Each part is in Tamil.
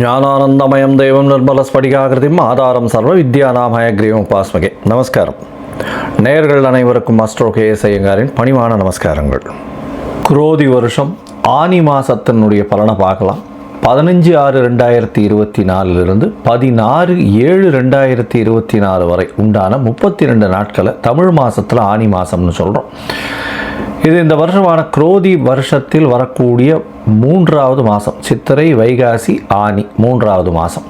ஞானானந்தமயம் దైవం నిర్మల స్ఫటికాకృతి ஆதாரம் சர்வ வித்யா நாமாய கிரீவம் உபாஸ்மகே. நமஸ்காரம். நேயர்கள் அனைவருக்கும் அஸ்ட்ரோ கேஎஸ் ஐயங்காரின் பணிவான நமஸ்காரங்கள். குரோதி வருஷம் ஆனி மாசத்தினுடைய பலனை பார்க்கலாம். பதினஞ்சு ஆறு ரெண்டாயிரத்தி இருபத்தி நாலுலேருந்து பதினாறு ஏழு ரெண்டாயிரத்தி இருபத்தி நாலு வரை உண்டான முப்பத்தி ரெண்டு நாட்களை தமிழ் மாதத்தில் ஆனி மாதம்னு சொல்கிறோம் இது இந்த வருஷமான குரோதி வருஷத்தில் வரக்கூடிய மூன்றாவது மாதம் சித்திரை வைகாசி ஆனி மூன்றாவது மாதம்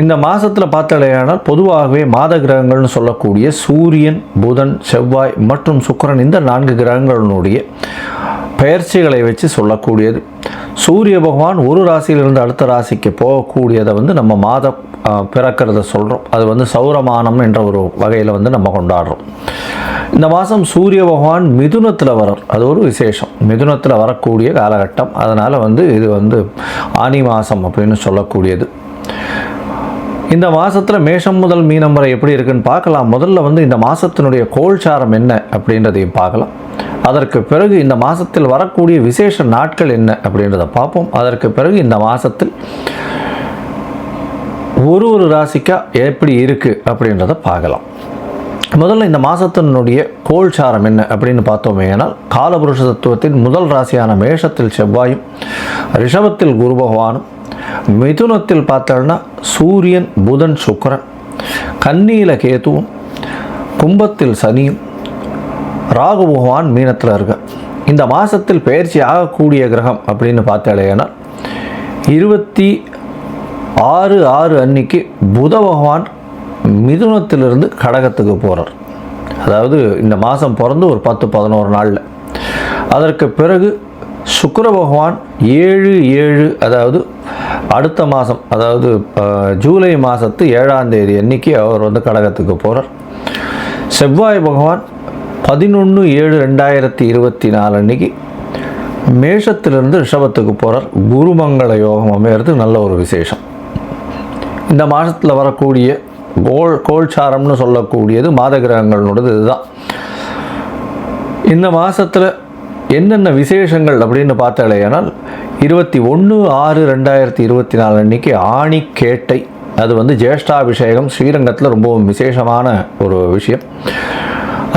இந்த மாதத்தில் பார்த்தாலேயானால் பொதுவாகவே மாத கிரகங்கள்னு சொல்லக்கூடிய சூரியன் புதன் செவ்வாய் மற்றும் சுக்கிரன் இந்த நான்கு கிரகங்களினுடைய பெயர்ச்சிகளை வச்சு சொல்லக்கூடியது. சூரிய பகவான் ஒரு ராசியிலிருந்து அடுத்த ராசிக்கு போகக்கூடியதை வந்து நம்ம மாத பிறக்கிறத சொல்கிறோம் அது வந்து சௌரமானம் என்ற ஒரு வகையில் வந்து நம்ம கொண்டாடுறோம். இந்த மாதம் சூரிய பகவான் மிதுனத்தில் வரார் அது ஒரு விசேஷம். மிதுனத்தில் வரக்கூடிய காலகட்டம். அதனால் வந்து இது வந்து ஆனி மாதம் அப்படின்னு சொல்லக்கூடியது. இந்த மாதத்தில் மேஷம் முதல் மீனம் வரை எப்படி இருக்குன்னு பார்க்கலாம். முதல்ல வந்து இந்த மாதத்தினுடைய கோல்சாரம் என்ன அப்படின்றதையும் பார்க்கலாம். அதற்கு பிறகு இந்த மாதத்தில் வரக்கூடிய விசேஷ நாட்கள் என்ன அப்படின்றத பார்ப்போம். அதற்கு பிறகு இந்த மாதத்தில் ஒரு ஒரு ராசிக்கா எப்படி இருக்குது அப்படின்றத பார்க்கலாம். முதல்ல இந்த மாதத்தினுடைய கோல்சாரம் என்ன அப்படின்னு பார்த்தோமே ஆனால் காலபுருஷ தத்துவத்தின் முதல் ராசியான மேஷத்தில் செவ்வாயும் ரிஷபத்தில் குரு பகவானும் மிதுனத்தில் பார்த்தோம்னா சூரியன் புதன் சுக்கரன் கன்னியில கேதுவும் கும்பத்தில் சனியும் ராகு பகவான் மீனத்தில் இருக்கு. இந்த மாதத்தில் பயிற்சி ஆகக்கூடிய கிரகம் அப்படின்னு பார்த்தாலேனா இருபத்தி ஆறு ஆறு அன்னைக்கு புத பகவான் மிதுனத்திலிருந்து கடகத்துக்கு போகிறார் அதாவது இந்த மாதம் பிறந்து ஒரு பத்து பதினோரு நாளில். அதற்கு பிறகு சுக்கர பகவான் ஏழு ஏழு அதாவது அடுத்த மாதம் அதாவது ஜூலை மாதத்து ஏழாம் தேதி அன்னைக்கு அவர் வந்து கடகத்துக்கு போகிறார் செவ்வாய் பகவான் பதினொன்று ஏழு ரெண்டாயிரத்தி இருபத்தி நாலு அன்னைக்கு மேஷத்திலிருந்து ரிஷபத்துக்கு போகிறார் குருமங்கள யோகம் அமையிறது நல்ல ஒரு விசேஷம். இந்த மாதத்தில் வரக்கூடிய கோல் கோல்சாரம்னு சொல்லக்கூடியது மாத கிரகங்களோடது இதுதான். இந்த மாதத்தில் என்னென்ன விசேஷங்கள் அப்படின்னு பார்த்தாலேயானால் இருபத்தி ஒன்று ஆறு ரெண்டாயிரத்தி இருபத்தி நாலு அன்னைக்கு ஆணிக்கேட்டை அது வந்து ஜேஷ்டாபிஷேகம் ஸ்ரீரங்கத்தில் ரொம்பவும் விசேஷமான ஒரு விஷயம்.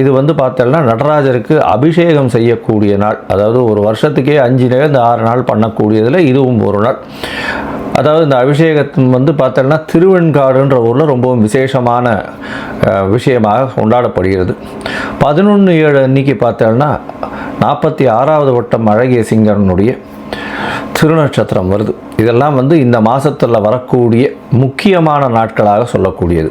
இது வந்து பார்த்தோம்னா நடராஜருக்கு அபிஷேகம் செய்யக்கூடிய நாள். அதாவது ஒரு வருஷத்துக்கே அஞ்சு நேரம் ஆறு நாள் பண்ணக்கூடியதில் இதுவும் ஒரு நாள். அதாவது இந்த அபிஷேகத்தின் வந்து பார்த்தோம்னா திருவெண்காடுன்ற ஊரில் ரொம்பவும் விசேஷமான விஷயமாக கொண்டாடப்படுகிறது. பதினொன்று ஏழு அன்னைக்கு பார்த்தோம்னா நாற்பத்தி ஆறாவது வட்டம் அழகிய சிங்கனுடைய திருநட்சத்திரம் வருது. இதெல்லாம் வந்து இந்த மாதத்தில் வரக்கூடிய முக்கியமான நாட்களாக சொல்லக்கூடியது.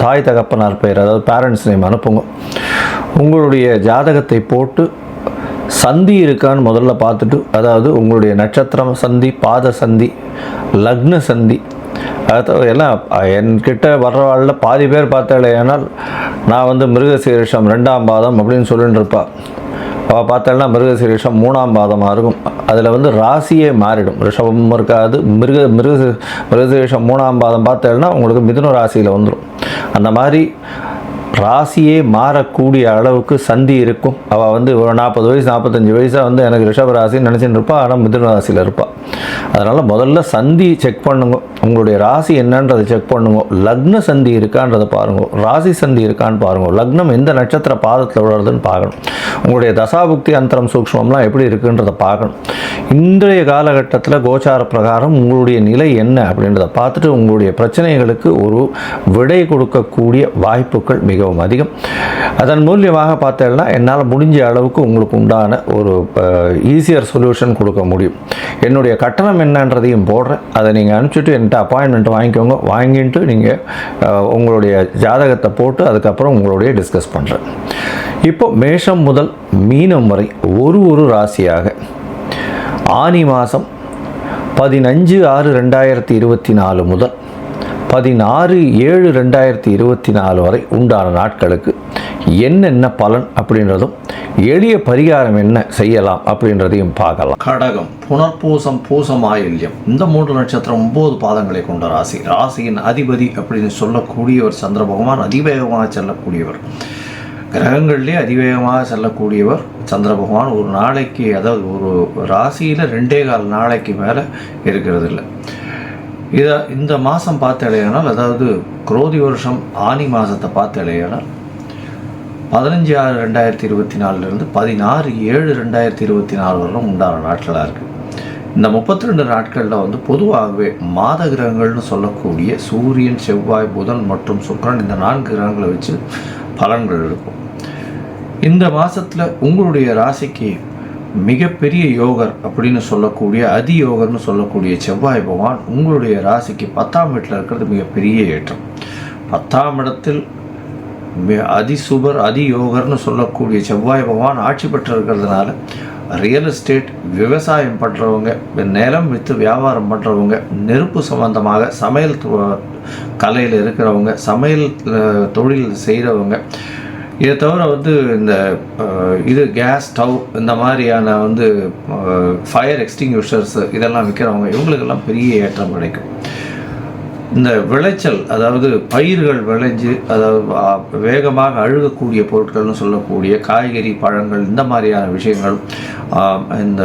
தாய் தகப்பனார் பெயர் அதாவது பேரண்ட்ஸ் நேம் அனுப்புங்க. உங்களுடைய ஜாதகத்தை போட்டு சந்தி இருக்கான்னு முதல்ல பார்த்துட்டு அதாவது உங்களுடைய நட்சத்திரம் சந்தி பாத சந்தி லக்ன சந்தி அதாவது எல்லாம் என்கிட்ட வர்றவாளில் பாதி பேர் பார்த்தாலே ஏன்னால் நான் வந்து மிருகசீரிஷம் ரெண்டாம் பாதம் அப்படின்னு சொல்லிட்டு இருப்பா. அவள் பார்த்தாள்னா மிருகசீரிஷம் மூணாம் பாதமாக இருக்கும். அதில் வந்து ராசியே மாறிடும். ரிஷபம் இருக்காது. மிருக மிருக மிருகசீரிஷம் மூணாம் பாதம் பார்த்தேன்னா உங்களுக்கு மிதுன ராசியில் வந்துடும் அந்த மாதிரி ராசியே மாறக்கூடிய அளவுக்கு சந்தி இருக்கும். அவள் வந்து ஒரு நாற்பது வயசு நாற்பத்தஞ்சு வயசாக வந்து எனக்கு ரிஷப ராசின்னு நினச்சின்னு இருப்பா ஆனால் மிதுன ராசியில் இருப்பாள் அதனால் முதல்ல சந்தி செக் பண்ணுங்க. உங்களுடைய ராசி என்னன்றதை செக் பண்ணுங்க. லக்ன சந்தி இருக்கான்றதை பாருங்க. ராசி சந்தி இருக்கான்னு பாருங்க. லக்னம் எந்த நட்சத்திர பாதத்தில் விழுறதுன்னு பார்க்கணும். உங்களுடைய தசாபுக்தி அந்தரம் சூக்ஷ்மம்லாம் எப்படி இருக்குன்றதை பார்க்கணும். இன்றைய காலகட்டத்தில் கோச்சார பிரகாரம் உங்களுடைய நிலை என்ன அப்படின்றத பார்த்துட்டு உங்களுடைய பிரச்சனைகளுக்கு ஒரு விடை கொடுக்கக்கூடிய வாய்ப்புகள் மிகவும் அதிகம். அதன் மூலியமாக பார்த்தேன்னா என்னால் முடிஞ்ச அளவுக்கு உங்களுக்கு உண்டான ஒரு ஈஸியர் சொல்யூஷன் கொடுக்க முடியும். என்னுடைய கட்டணம் என்னன்றதையும் போடுறேன். அதை நீங்கள் அனுப்பிச்சிட்டு என்கிட்ட அப்பாயின்மெண்ட் வாங்கிக்கோங்க. வாங்கிட்டு நீங்கள் உங்களுடைய ஜாதகத்தை போட்டு அதுக்கப்புறம் உங்களுடைய டிஸ்கஸ் பண்ணுறேன் இப்போ மேஷம் முதல் மீனம் வரை ஒரு ஒரு ராசியாக ஆனி மாதம் பதினஞ்சு ஆறு ரெண்டாயிரத்தி இருபத்தி நாலு முதல் பதினாறு ஏழு ரெண்டாயிரத்தி இருபத்தி நாலு வரை உண்டான நாட்களுக்கு என்னென்ன பலன் அப்படின்றதும் எளிய பரிகாரம் என்ன செய்யலாம் அப்படின்றதையும் பார்க்கலாம். கடகம் புனர்பூசம் பூசம் ஆயில்யம் இந்த மூன்று நட்சத்திரம் ஒன்பது பாதங்களை கொண்ட ராசி. ராசியின் அதிபதி அப்படின்னு சொல்லக்கூடியவர் சந்திர பகவான் அதிவேகமாக செல்லக்கூடியவர். கிரகங்கள்லேயே அதிவேகமாக செல்லக்கூடியவர் சந்திர பகவான். ஒரு நாளைக்கு அதாவது ஒரு ராசியில் ரெண்டே கால் நாளைக்கு மேலே இருக்கிறது இல்லை இதை இந்த மாதம் பார்த்து பார்த்தடையானால் அதாவது குரோதி வருஷம் ஆனி மாதத்தை பார்த்து பார்த்தடையானால் பதினஞ்சு ஆறு ரெண்டாயிரத்தி இருபத்தி நாலுலேருந்து பதினாறு ஏழு ரெண்டாயிரத்தி இருபத்தி நாலு வரலும் உண்டான நாட்களாக இருக்குது இந்த முப்பத்தி ரெண்டு நாட்களில் வந்து பொதுவாகவே மாத கிரகங்கள்னு சொல்லக்கூடிய சூரியன் செவ்வாய் புதன் மற்றும் சுக்கரன் இந்த நான்கு கிரகங்களை வச்சு பலன்கள் இருக்கும். இந்த மாதத்தில் உங்களுடைய ராசிக்கு மிகப்பெரிய யோகர் அப்படின்னு சொல்லக்கூடிய அதி யோகர்னு சொல்லக்கூடிய செவ்வாய் பகவான் உங்களுடைய ராசிக்கு பத்தாம் வீட்டில் இருக்கிறது மிகப்பெரிய ஏற்றம். பத்தாம் இடத்தில் அதிசுபர் அதி யோகர்னு சொல்லக்கூடிய செவ்வாய் பகவான் ஆட்சி பெற்று இருக்கிறதுனால ரியல் எஸ்டேட் விவசாயம் பண்ணுறவங்க நிலம் விற்று வியாபாரம் பண்ணுறவங்க நெருப்பு சம்பந்தமாக சமையல் கலையில் இருக்கிறவங்க சமையல் தொழில் செய்கிறவங்க இதை தவிர வந்து இந்த இது கேஸ் ஸ்டவ் இந்த மாதிரியான வந்து ஃபயர் எக்ஸ்டிங்யூஷர்ஸ் இதெல்லாம் விற்கிறவங்க இவங்களுக்கெல்லாம் பெரிய ஏற்றம் கிடைக்கும். இந்த விளைச்சல் அதாவது பயிர்கள் விளைஞ்சு அதாவது வேகமாக அழுகக்கூடிய பொருட்கள்னு சொல்லக்கூடிய காய்கறி பழங்கள் இந்த மாதிரியான விஷயங்கள் இந்த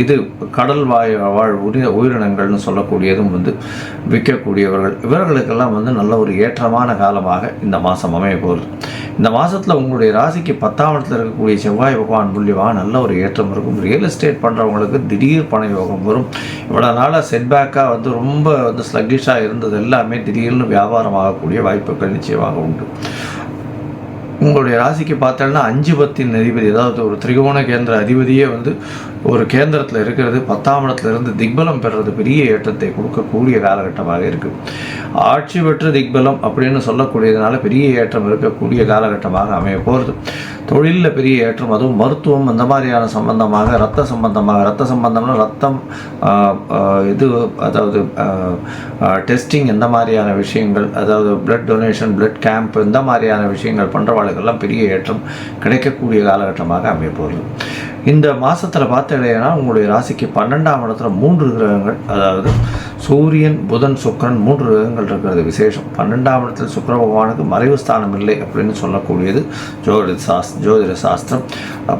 இது கடல் வாய் வாழ் உரிய உயிரினங்கள்னு சொல்லக்கூடியதும் வந்து விற்கக்கூடியவர்கள். இவர்களுக்கெல்லாம் வந்து நல்ல ஒரு ஏற்றமான காலமாக இந்த மாதம் அமைய போகுது. இந்த மாதத்தில் உங்களுடைய ராசிக்கு பத்தாம் இடத்துல இருக்கக்கூடிய செவ்வாய் பகவான் புள்ளிவா நல்ல ஒரு ஏற்றம் இருக்கும். ரியல் எஸ்டேட் பண்ணுறவங்களுக்கு திடீர் பண யோகம் வரும். இவ்வளோ நாளாக செட்பேக்காக வந்து ரொம்ப வந்து ஸ்லக்கிஷாக இருந்தது எல்லாமே திடீர்னு வியாபாரம் ஆகக்கூடிய வாய்ப்புகள் நிச்சயமாக உண்டு. உங்களுடைய ராசிக்கு பார்த்தோம்னா அஞ்சு பத்தின் அதிபதி அதாவது ஒரு திரிகோண கேந்திர அதிபதியே வந்து ஒரு கேந்திரத்தில் இருக்கிறது பத்தாம் இடத்துலேருந்து திக்பலம் பெறுறது பெரிய ஏற்றத்தை கொடுக்கக்கூடிய காலகட்டமாக இருக்குது ஆட்சி பெற்று திக்பலம் அப்படின்னு சொல்லக்கூடியதுனால பெரிய ஏற்றம் இருக்கக்கூடிய காலகட்டமாக அமைய போகிறது தொழிலில் பெரிய ஏற்றம் அதுவும் மருத்துவம் அந்த மாதிரியான சம்பந்தமாக ரத்த சம்பந்தமாக ரத்த சம்பந்தம்னா ரத்தம் இது அதாவது டெஸ்டிங் இந்த மாதிரியான விஷயங்கள் அதாவது பிளட் டொனேஷன் பிளட் கேம்ப் இந்த மாதிரியான விஷயங்கள் பண்ணுறவாளுக்கெல்லாம் பெரிய ஏற்றம் கிடைக்கக்கூடிய காலகட்டமாக அமையப்போகுது. இந்த மாதத்தில் பார்த்தீங்கன்னா உங்களுடைய ராசிக்கு பன்னெண்டாம் இடத்துல மூன்று கிரகங்கள் அதாவது சூரியன் புதன் சுக்கரன் மூன்று கிரகங்கள் இருக்கிறது விசேஷம். பன்னெண்டாம் இடத்தில் சுக்கர பகவானுக்கு மறைவு ஸ்தானம் இல்லை அப்படின்னு சொல்லக்கூடியது ஜோதிட சாஸ் ஜோதிட சாஸ்திரம்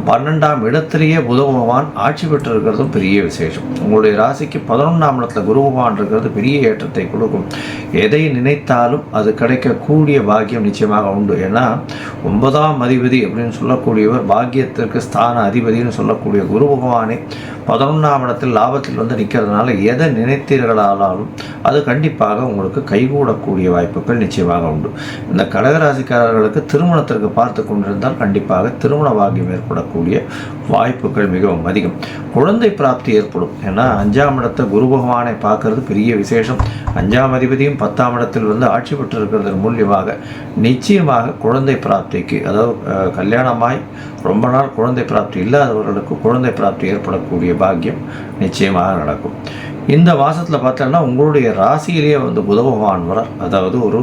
பன்னெண்டாம் இடத்திலேயே புத பகவான் ஆட்சி பெற்று இருக்கிறதும் பெரிய விசேஷம். உங்களுடைய ராசிக்கு பதினொன்றாம் இடத்துல குரு பகவான் இருக்கிறது பெரிய ஏற்றத்தை கொடுக்கும். எதை நினைத்தாலும் அது கிடைக்கக்கூடிய பாக்கியம் நிச்சயமாக உண்டு. ஏன்னா ஒன்பதாம் அதிபதி அப்படின்னு சொல்லக்கூடியவர் பாக்கியத்திற்கு ஸ்தான அதிபதினு சொல்லக்கூடிய குரு பகவானே பதினொன்றாம் இடத்தில் லாபத்தில் வந்து நிற்கிறதுனால எதை நினைத்தீர்களானாலும் அது கண்டிப்பாக உங்களுக்கு கைகூடக்கூடிய வாய்ப்புகள் நிச்சயமாக உண்டு. இந்த கடகராசிக்காரர்களுக்கு திருமணத்திற்கு பார்த்து கொண்டிருந்தால் கண்டிப்பாக திருமண பாகியம் ஏற்படக்கூடிய வாய்ப்புகள் மிகவும் அதிகம். குழந்தை பிராப்தி ஏற்படும். ஏன்னா அஞ்சாம் இடத்தை குரு பகவானை பார்க்கறது பெரிய விசேஷம். அஞ்சாம் அதிபதியும் பத்தாம் இடத்தில் வந்து ஆட்சி பெற்றிருக்கிறது மூலியமாக நிச்சயமாக குழந்தை பிராப்திக்கு அதாவது கல்யாணமாய் ரொம்ப நாள் குழந்தை பிராப்தி இல்லாதவர்களுக்கு குழந்தை பிராப்தி ஏற்படக்கூடிய பாக்கியம் நிச்சயமாக நடக்கும். இந்த மாதத்தில் பார்த்தோன்னா உங்களுடைய ராசியிலேயே வந்து புத பகவான் வரார் அதாவது ஒரு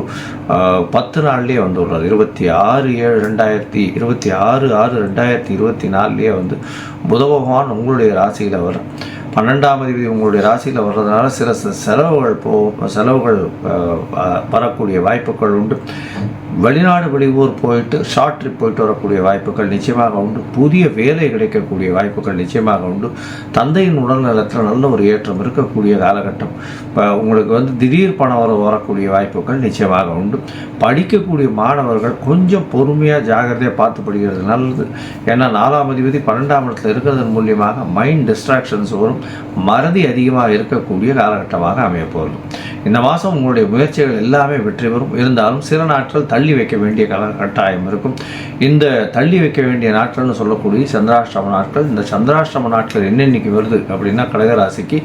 பத்து நாள்லேயே வந்து விடுறார் இருபத்தி ஆறு ஏழு ரெண்டாயிரத்தி இருபத்தி ஆறு ஆறு ரெண்டாயிரத்தி இருபத்தி நாலுலேயே வந்து புத பகவான் உங்களுடைய ராசியில் வர பன்னெண்டாம் தேதி உங்களுடைய ராசியில் வர்றதுனால சில செலவுகள் போ செலவுகள் வரக்கூடிய வாய்ப்புகள் உண்டு. வெளிநாடு வெளியூர் போயிட்டு ஷார்ட் ட்ரிப் போயிட்டு வரக்கூடிய வாய்ப்புகள் நிச்சயமாக உண்டு. புதிய வேலை கிடைக்கக்கூடிய வாய்ப்புகள் நிச்சயமாக உண்டு. தந்தையின் உடல்நலத்தில் நல்ல ஒரு ஏற்றம் இருக்கக்கூடிய காலகட்டம். இப்போ உங்களுக்கு வந்து திடீர் பணம் வர வரக்கூடிய வாய்ப்புகள் நிச்சயமாக உண்டு. படிக்கக்கூடிய மாணவர்கள் கொஞ்சம் பொறுமையாக ஜாகிரதையாக பார்த்து படிக்கிறது நல்லது. ஏன்னா நாலாம் அதிபதி பன்னெண்டாம் இடத்துல இருக்கிறதன் மூலியமாக மைண்ட் டிஸ்ட்ராக்ஷன்ஸ் வரும். மறதி அதிகமாக இருக்கக்கூடிய காலகட்டமாக அமையப்போகிறது இந்த மாதம் உங்களுடைய முயற்சிகள் எல்லாமே வெற்றி பெறும். இருந்தாலும் சில நாட்கள் தள்ளி வைக்க வேண்டிய கால கட்டாயம் இருக்கும். இந்த தள்ளி வைக்க வேண்டிய நாட்கள்னு சொல்லக்கூடிய சந்திராஷ்டம நாட்கள் இந்த சந்திராஷ்டம நாட்கள் என்னென்னைக்கு வருது அப்படின்னா கடகராசிக்கு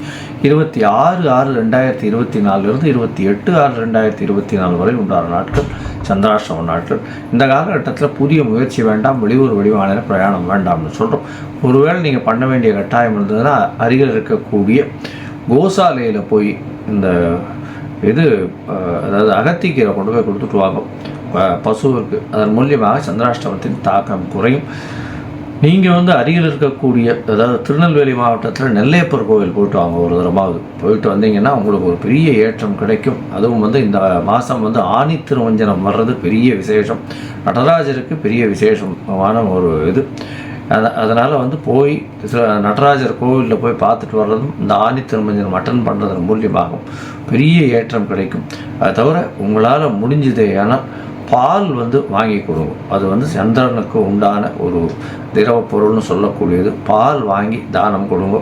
இருபத்தி ஆறு ஆறு ரெண்டாயிரத்தி இருபத்தி நாலுலேருந்து இருபத்தி எட்டு ஆறு ரெண்டாயிரத்தி இருபத்தி நாலு வரை உண்டான நாட்கள் சந்திராஷ்டம நாட்கள். இந்த காலகட்டத்தில் புதிய முயற்சி வேண்டாம் வெளியூர் வெளிமாநில பிரயாணம் வேண்டாம்னு சொல்கிறோம் ஒருவேளை நீங்கள் பண்ண வேண்டிய கட்டாயம் இருந்ததுன்னா அருகில் இருக்கக்கூடிய கோசாலையில் போய் இந்த இது அதாவது அகத்திக்கீரை கொண்டு போய் கொடுத்துட்டு வாங்க. பசுவிற்கு அதன் மூலியமாக சந்திராஷ்டமத்தின் தாக்கம் குறையும். நீங்கள் வந்து அருகில் இருக்கக்கூடிய அதாவது திருநெல்வேலி மாவட்டத்தில் நெல்லையப்பர் கோவில் போயிட்டு வாங்க ஒரு தரமாவது போயிட்டு வந்தீங்கன்னா உங்களுக்கு ஒரு பெரிய ஏற்றம் கிடைக்கும். அதுவும் வந்து இந்த மாதம் வந்து ஆணி திருவஞ்சனம் வர்றது பெரிய விசேஷம். நடராஜருக்கு பெரிய விசேஷமான ஒரு இது. அதனால் வந்து போய் சில நடராஜர் கோவிலில் போய் பார்த்துட்டு வர்றதும் இந்த ஆணி திருமஞ்சனம் அட்டன் பண்ணுறதன் மூலியமாகும் பெரிய ஏற்றம் கிடைக்கும். அதை தவிர உங்களால் முடிஞ்சதே ஆனால் பால் வந்து வாங்கி கொடுங்க அது வந்து சந்திரனுக்கு உண்டான ஒரு திரவ பொருள்னு சொல்லக்கூடியது. பால் வாங்கி தானம் கொடுங்க.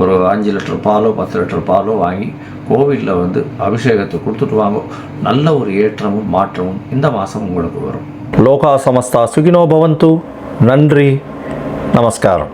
ஒரு அஞ்சு லிட்டர் பாலோ பத்து லிட்டர் பாலோ வாங்கி கோவிலில் வந்து அபிஷேகத்தை கொடுத்துட்டு வாங்க. நல்ல ஒரு ஏற்றமும் மாற்றமும் இந்த மாதம் உங்களுக்கு வரும். லோகா சமஸ்தா சுகினோ பவந்து. நன்றி. நமஸ்காரம்.